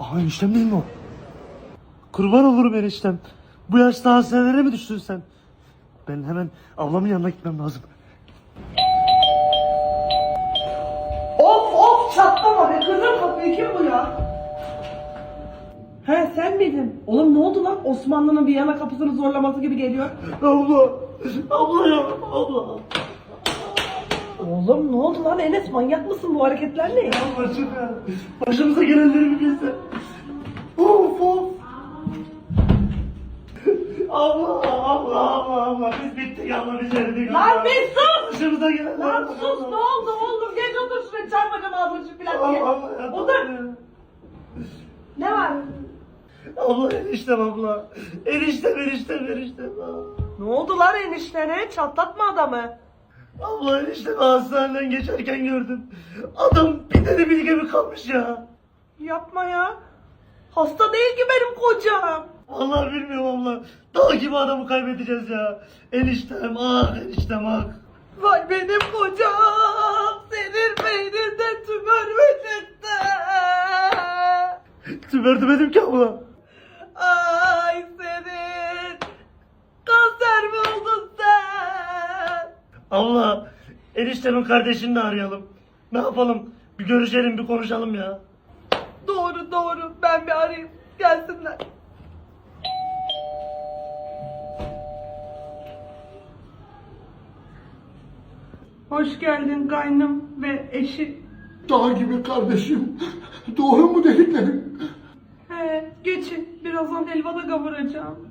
Aha eniştem değil mi o? Kurban olurum eniştem. Bu yaşta hastanelere mi düştün sen? Ben hemen ablamın yanına gitmem lazım. Of of çatlama be kızım kapıyı kim bu ya? He sen miydin? Oğlum ne oldu lan? Osmanlı'nın Viyana kapısını zorlaması gibi geliyor. Abla. Abla ya. Abla. Oğlum ne oldu lan Enes manyak mısın bu hareketler ne? Başım ya. Başımıza gelenleri bir bilsen. Of of. Abla, abla, abla, abla. Biz bittik abla, biz eridik. Lan bir sus! Başımıza gelenler. Lan sus ne oldu oğlum? Geç otur şuraya çarpacağım ağzını şu plak diye. Abla ya. Otur. Ne var? Abla eniştem abla. Eniştem eniştem eniştem. Ne oldu lan eniştene? Çatlatma adamı. Abla eniştemi hastaneden geçerken gördüm. Adam bir deli bilge mi kalmış ya. Yapma ya. Hasta değil ki benim kocam. Allah bilmiyorum abla. Dağ gibi adamı kaybedeceğiz ya. Eniştem ah eniştem ah. Vay benim kocam. Senin beyninde tümör mü çıktı? Tümör demedim ki abla. Abla eniştemin kardeşini de arayalım. Ne yapalım? Bir görüşelim bir konuşalım ya. Doğru doğru. Ben bir arayayım. Gelsinler. Hoş geldin kaynım ve eşi. Dağ gibi kardeşim. Doğru mu dediklerim? He, geçin. Birazdan helva da kavuracağım.